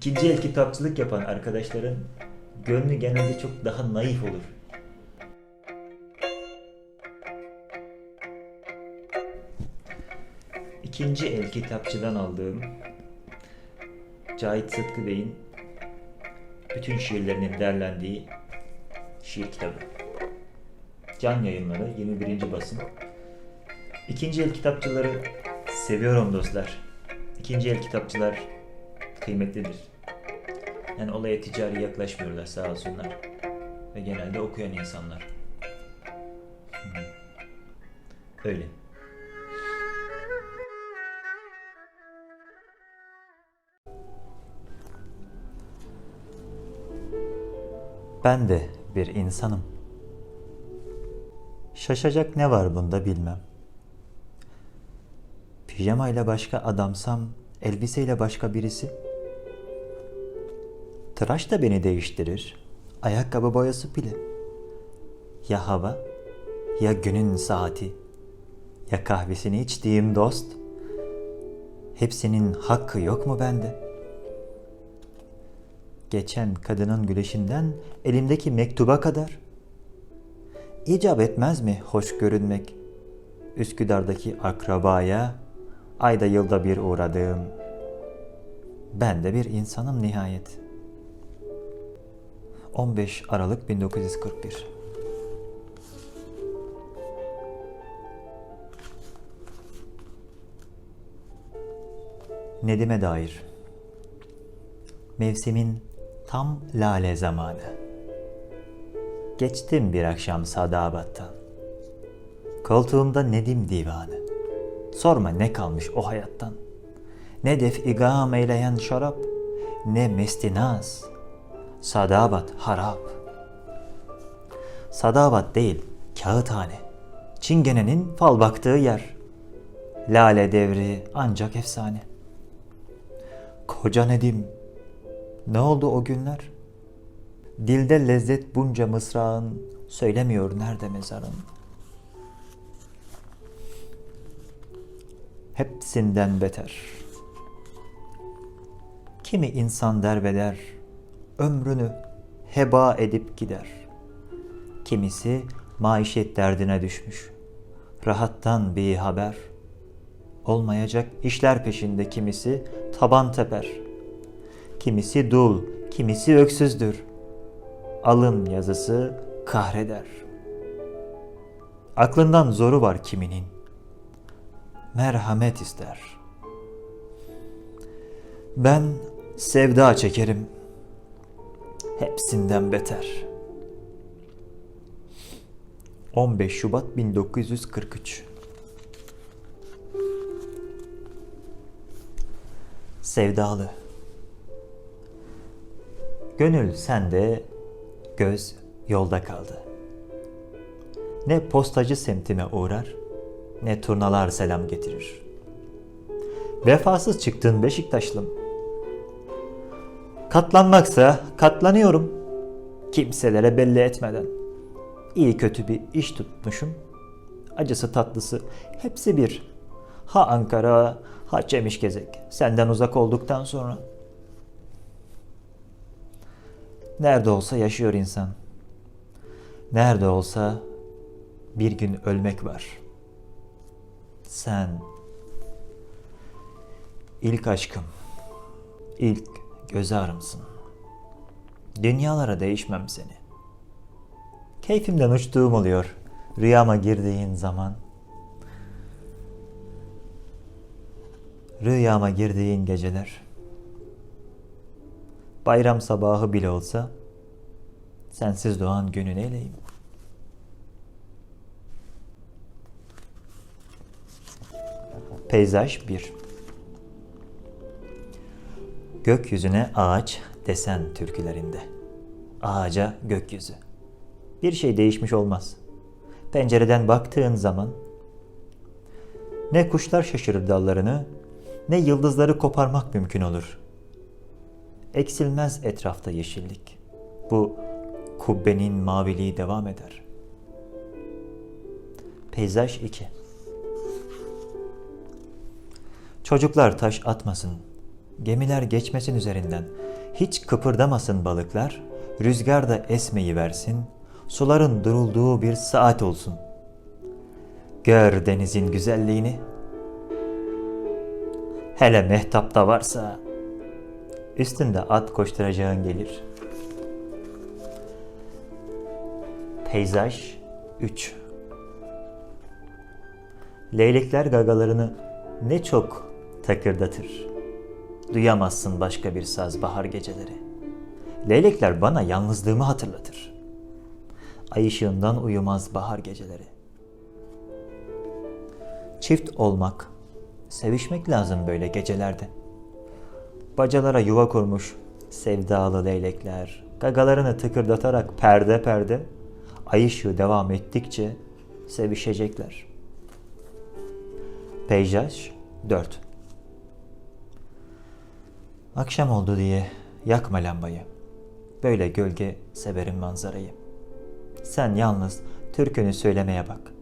İkinci el kitapçılık yapan arkadaşların gönlü genelde çok daha naif olur. İkinci el kitapçıdan aldığım Cahit Sıtkı Bey'in bütün şiirlerinin derlendiği şiir kitabı. Can Yayınları 21. basım. İkinci el kitapçıları seviyorum dostlar. İkinci el kitapçılar kıymetlidir. Yani olaya ticari yaklaşmıyorlar sağ olsunlar. Ve genelde okuyan insanlar. Öyle. Ben de bir insanım. Şaşacak ne var bunda bilmem. Pijamayla başka adamsam, elbiseyle başka birisi. Tıraş da beni değiştirir. Ayakkabı boyası bile. Ya hava, ya günün saati, ya kahvesini içtiğim dost. Hepsinin hakkı yok mu bende? Geçen kadının güleşinden elimdeki mektuba kadar. İcap etmez mi hoş görünmek? Üsküdar'daki akrabaya ayda yılda bir uğradığım. Ben de bir insanım nihayet. 15 Aralık 1941 Nedim'e dair Mevsimin tam lale zamanı. Geçtim bir akşam Sadabat'tan. Koltuğumda Nedim divanı. Sorma ne kalmış o hayattan. Ne def igam eyleyen şarap, ne mestinaz. Sadabat harap. Sadabat değil, kağıthane. Çingene'nin fal baktığı yer. Lale devri ancak efsane. Koca Nedim, ne oldu o günler? Dilde lezzet bunca mısrağın söylemiyor nerede mezarın. Hepsinden beter. Kimi insan derbeder, ömrünü heba edip gider. Kimisi maişet derdine düşmüş, rahattan bir haber. Olmayacak işler peşinde kimisi taban teper. Kimisi dul, kimisi öksüzdür. Alın yazısı kahreder. Aklından zoru var kiminin. Merhamet ister. Ben sevda çekerim. Hepsinden beter. 15 Şubat 1943 Sevdalı Gönül sende, göz yolda kaldı. Ne postacı semtime uğrar, ne turnalar selam getirir. Vefasız çıktın Beşiktaşlım. Katlanmaksa katlanıyorum. Kimselere belli etmeden. İyi kötü bir iş tutmuşum. Acısı tatlısı hepsi bir. Ha Ankara, ha Çemişgezek. Senden uzak olduktan sonra. Nerede olsa yaşıyor insan. Nerede olsa bir gün ölmek var. Sen ilk aşkım, ilk göz ağrımsın. Dünyalara değişmem seni. Keyfimden uçtuğum oluyor rüyama girdiğin zaman. Rüyama girdiğin geceler. Bayram sabahı bile olsa sensiz doğan günü neyleyim? Peyzaj 1 Gökyüzüne ağaç desen türkülerinde. Ağaca gökyüzü. Bir şey değişmiş olmaz. Pencereden baktığın zaman ne kuşlar şaşırır dallarını, ne yıldızları koparmak mümkün olur. Eksilmez etrafta yeşillik. Bu kubbenin maviliği devam eder. Peyzaj 2 Çocuklar taş atmasın. Gemiler geçmesin üzerinden. Hiç kıpırdamasın balıklar. Rüzgar da esmeyi versin. Suların durulduğu bir saat olsun. Gör denizin güzelliğini. Hele mehtapta varsa üstünde at koşturacağın gelir. Peyzaj 3 Leylekler gagalarını ne çok takırdatır. Duyamazsın başka bir saz bahar geceleri. Leylekler bana yalnızlığımı hatırlatır. Ay ışığından uyumaz bahar geceleri. Çift olmak, sevişmek lazım böyle gecelerde. Bacalara yuva kurmuş sevdalı leylekler, gagalarını tıkırdatarak perde perde, ay ışığı devam ettikçe sevişecekler. Peyzaj 4 Akşam oldu diye yakma lambayı. Böyle gölge severim manzarayı. Sen yalnız türkünü söylemeye bak.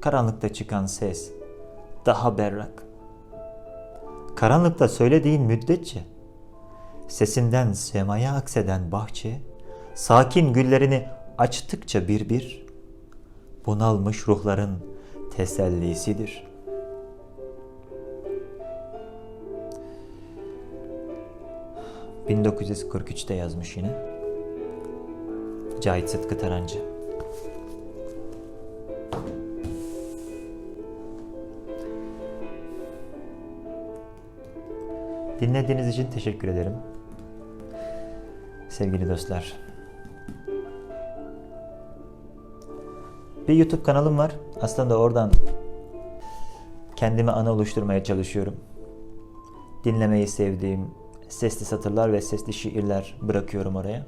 Karanlıkta çıkan ses daha berrak. Karanlıkta söylediğin müddetçe sesinden semaya akseden bahçe sakin güllerini açtıkça bir bir bunalmış ruhların tesellisidir.'' 1943'te yazmış yine. Cahit Sıtkı Tarancı. Dinlediğiniz için teşekkür ederim. Sevgili dostlar. Bir YouTube kanalım var. Aslında oradan kendime ana oluşturmaya çalışıyorum. Dinlemeyi sevdiğim, sesli satırlar ve sesli şiirler bırakıyorum oraya.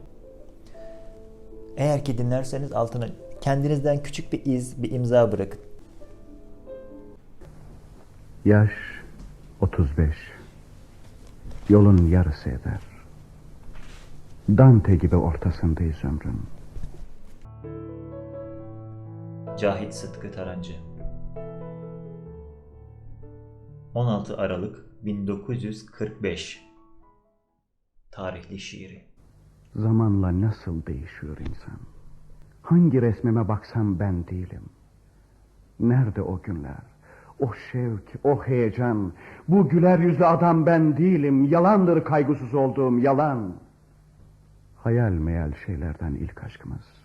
Eğer ki dinlerseniz altına kendinizden küçük bir iz, bir imza bırakın. Yaş 35. Yolun yarısı eder. Dante gibi ortasındayız ömrün. Cahit Sıtkı Tarancı 16 Aralık 1945 Tarihli şiiri Zamanla nasıl değişiyor insan? Hangi resmime baksam ben değilim. Nerede o günler? O şevk, o heyecan. Bu güler yüzlü adam ben değilim. Yalandır kaygısız olduğum yalan. Hayal meyal şeylerden ilk aşkımız.